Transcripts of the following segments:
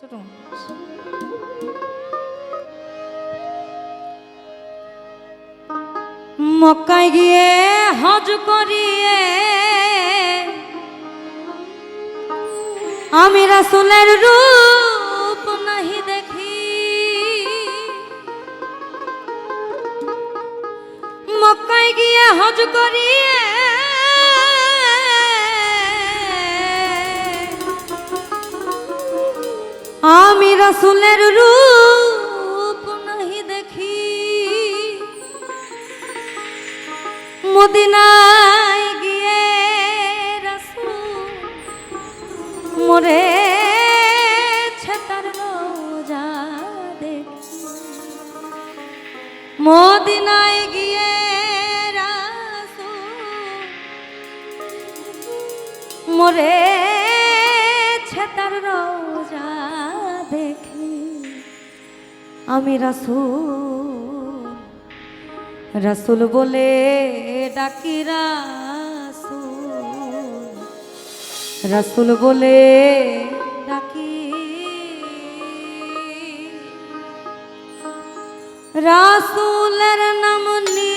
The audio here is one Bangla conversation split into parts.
ছোট। মক্কায় গিয়ে হজ করিয়ে আমি রাসুলের রূপ নাহি দেখি। মক্কায় গিয়ে হজ করিয়ে আমি রসুলের রূপ নাহি দেখি। মদিনায় গিয়ে রসুল মরে মদিনায় গিয়ে রাসুল মরে আমি রাসুল। রাসুল বলে ডাকি রাসুল। রাসুল বলে ডাকি রাসুলের নাম নি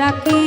daki.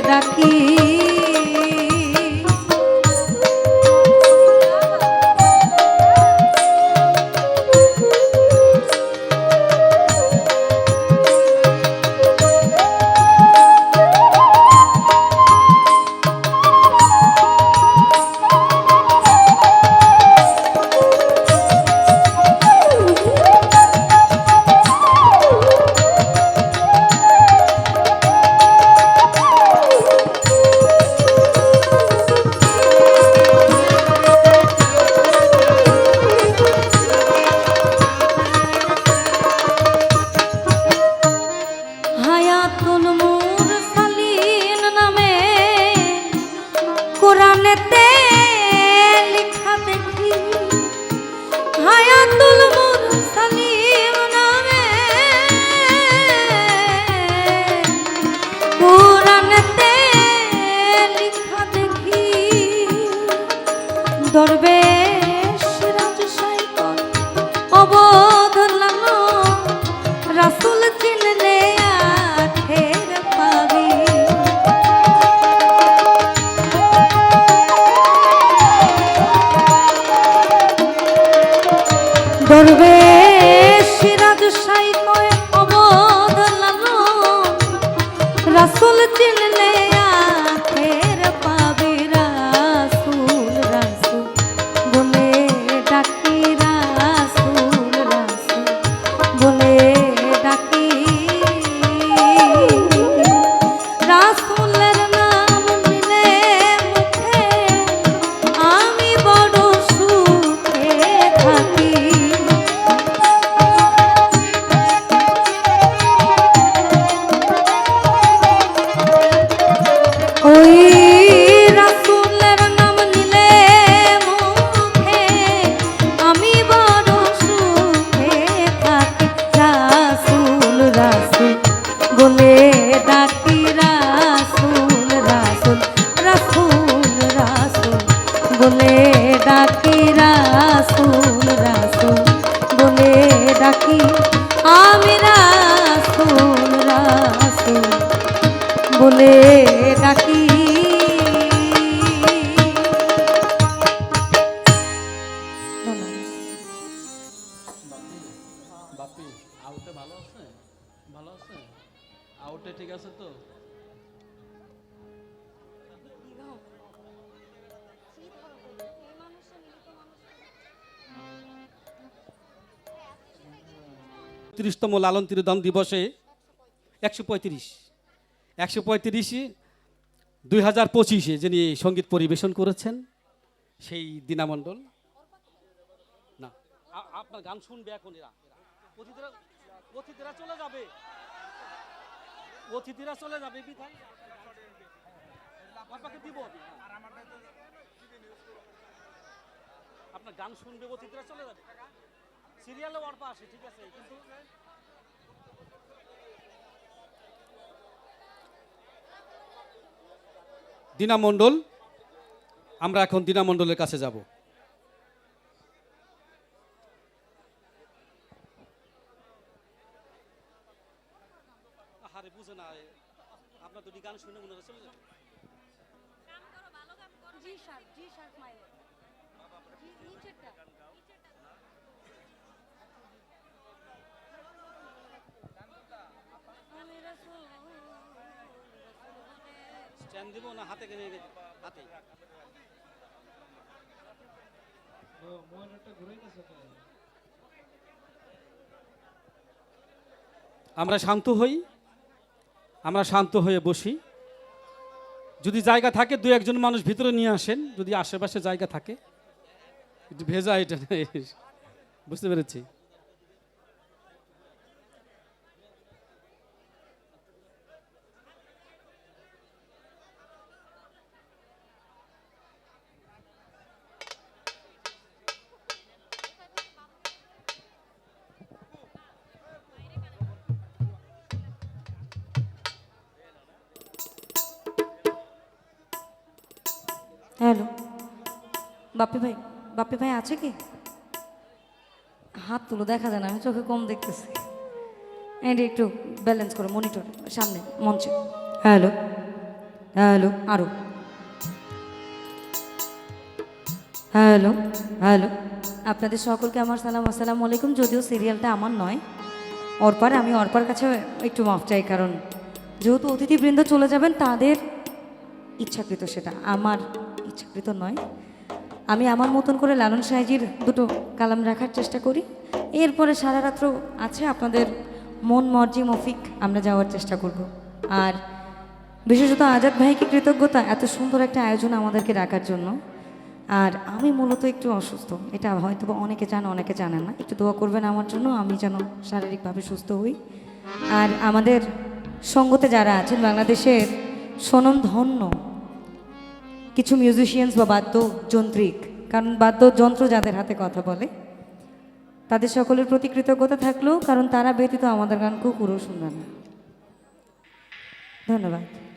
daqui ponete রাসুল বাপি আউটে ভালো আছে? ভালো আছে? আউটে ঠিক আছে তো? তিরিশতম লালন তিরোধান দিবসে একশো পঁয়ত্রিশ। একশো পঁয়ত্রিশে দুই হাজার পঁচিশে যিনি সংগীত পরিবেশন করেছেন সেই দিনামণ্ডল। আপনার গান শুনবে এখন এরা। অতিথিরা অতিথিরা চলে যাবে। অতিথিরা চলে যাবে বিধায় আপনাকে দিব। আপনার গান শুনবে, অতিথিরা চলে যাবে। সিরিয়ালে অর্পা আসে ঠিক আছে, কিন্তু দিনা মণ্ডল আমরা এখন দিনা মণ্ডলের কাছে যাব। বুঝে না আপনার দুটি গান শুনে মনে চলে যাবে। জি স্যার জি স্যার মাইলে নিচেরটা। স্ট্যান্ড দিব না হাতে কিনে হাতে। আমরা শান্ত হই। আমরা শান্ত হয়ে বসি। যদি জায়গা থাকে, দু একজন মানুষ ভিতরে নিয়ে আসেন, যদি আশেপাশে জায়গা থাকে। ভেজা এটা বুঝতে পেরেছি। বাপি ভাই বাপি ভাই আছে কি? হাত তুলো, দেখা যায় না, আমি চোখে কম দেখতেছি। এটা একটু ব্যালেন্স করো মনিটর সামনে, মঞ্চে। হ্যালো হ্যালো আরও। হ্যালো হ্যালো আপনাদের সকলকে আমার সালাম, আসসালামু আলাইকুম। যদিও সিরিয়ালটা আমার নয়, অর্পার, আমি অর্পার কাছে একটু মাফ চাই, কারণ যেহেতু অতিথিবৃন্দ চলে যাবেন, তাদের ইচ্ছাকৃত সেটা, আমার ইচ্ছাকৃত নয়। আমি আমার মতন করে লালন সাহেজির দুটো কালাম রাখার চেষ্টা করি। এরপরে সারা রাত্র আছে আপনাদের মন মর্জি মফিক, আমরা যাওয়ার চেষ্টা করব। আর বিশেষত আজাদ ভাইকে কৃতজ্ঞতা, এত সুন্দর একটা আয়োজন আমাদেরকে রাখার জন্য। আর আমি মূলত একটু অসুস্থ, এটা হয়তো অনেকে জানে অনেকে জানে না। একটু দোয়া করবেন আমার জন্য, আমি যেন শারীরিকভাবে সুস্থ হই। আর আমাদের সঙ্গতে যারা আছেন, বাংলাদেশের স্বনামধন্য কিছু মিউজিশিয়ানস বা বাদ্যযন্ত্রিক, কারণ বাদ্যযন্ত্র যাদের হাতে কথা বলে, তাদের সকলের প্রতি কৃতজ্ঞতা থাকলেও, কারণ তারা ব্যতীত আমাদের গান খুব পুরো শুনবে না। ধন্যবাদ।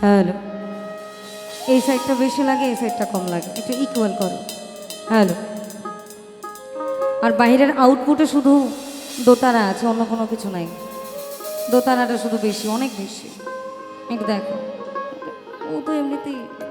হ্যালো। এই সাইডটা বেশি লাগে, এই সাইডটা কম লাগে। একটু ইকুয়াল করো। হ্যালো। আর বাহিরের আউটপুটে শুধু দোতারা আছে, অন্য কোনো কিছু নাই। দোতারাটা শুধু বেশি, অনেক বেশি। একটু দেখো। ও তো এমনিতেই